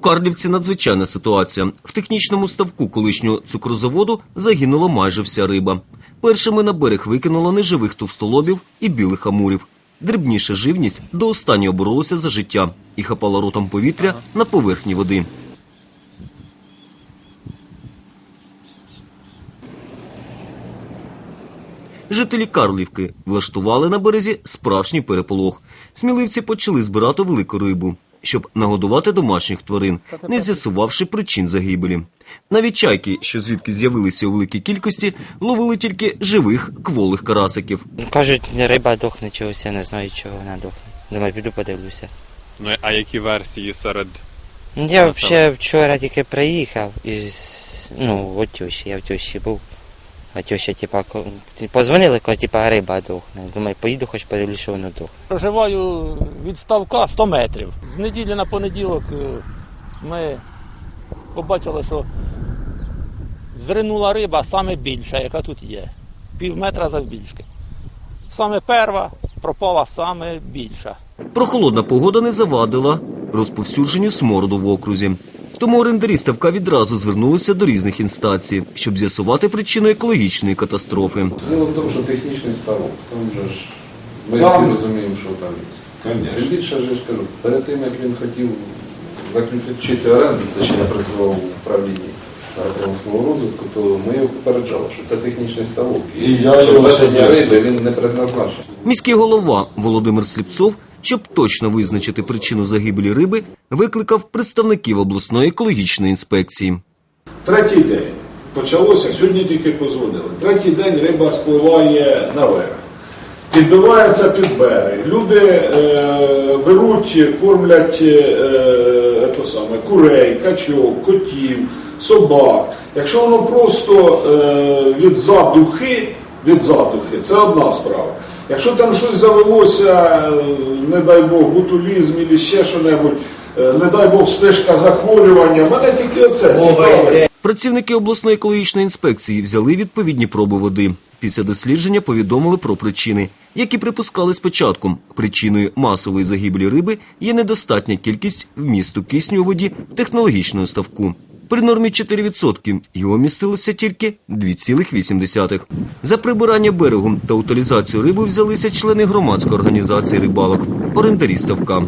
У Карлівці надзвичайна ситуація. В технічному ставку колишнього цукрозаводу загинула майже вся риба. Першими на берег викинуло неживих товстолобів і білих амурів. Дрібніша живність до останнього боролася за життя і хапала ротом повітря на поверхні води. Жителі Карлівки влаштували на березі справжній переполох. Сміливці почали збирати велику рибу, щоб нагодувати домашніх тварин, не з'ясувавши причин загибелі. Навіть чайки, що звідки з'явилися у великій кількості, ловили тільки живих кволих карасиків. Кажуть, риба дохне чогось, я не знаю, чого вона дохне. Думаю, піду подивлюся. Ну а які версії серед Я взагалі вчора тільки приїхав із ну, от тещі, я в тещі був. А теща, типа, позвонили, коли типа риба дохне. Думаю, поїду, хоч подивлюсь, що воно дохне. Проживаю від ставка 100 метрів. З неділі на понеділок е, ми побачили, що зринула риба саме більша, яка тут є. Пів метра завбільшки. Саме перша пропала саме більша. Прохолодна погода не завадила розповсюдженню смороду в окрузі. Тому орендарі ставка відразу звернулися до різних інстанцій, щоб з'ясувати причину екологічної катастрофи. Дело в тому, що технічний ставок, там же ж ми Там- всі розуміємо, що там є. Тим більше ж кажу, перед тим як він хотів заключити оренду, це ще не працював у управлінні промислового розвитку, то ми його попереджали, що це технічний ставок. І я його він не предназначений. Міський голова Володимир Сліпцов, щоб точно визначити причину загибелі риби, викликав представників обласної екологічної інспекції. Третій день почалося, сьогодні тільки позвонили. Третій день риба спливає наверх. Підбивається під берег. Люди е, беруть, кормлять е, то саме, курей, качок, котів, собак. Якщо воно просто е, від задухи, від задухи, це одна справа. Якщо там щось завелося, е, не дай Бог, бутулізм або ще що-небудь, е, не дай Бог, спишка захворювання, мене тільки оце цікавить. Працівники обласної екологічної інспекції взяли відповідні проби води. Після дослідження повідомили про причини, які припускали спочатку. Причиною масової загибелі риби є недостатня кількість вмісту кисню у воді технологічного ставку. При нормі 4% його містилося тільки 2,8. За прибирання берегу та утилізацію риби взялися члени громадської організації рибалок, орендарі ставка.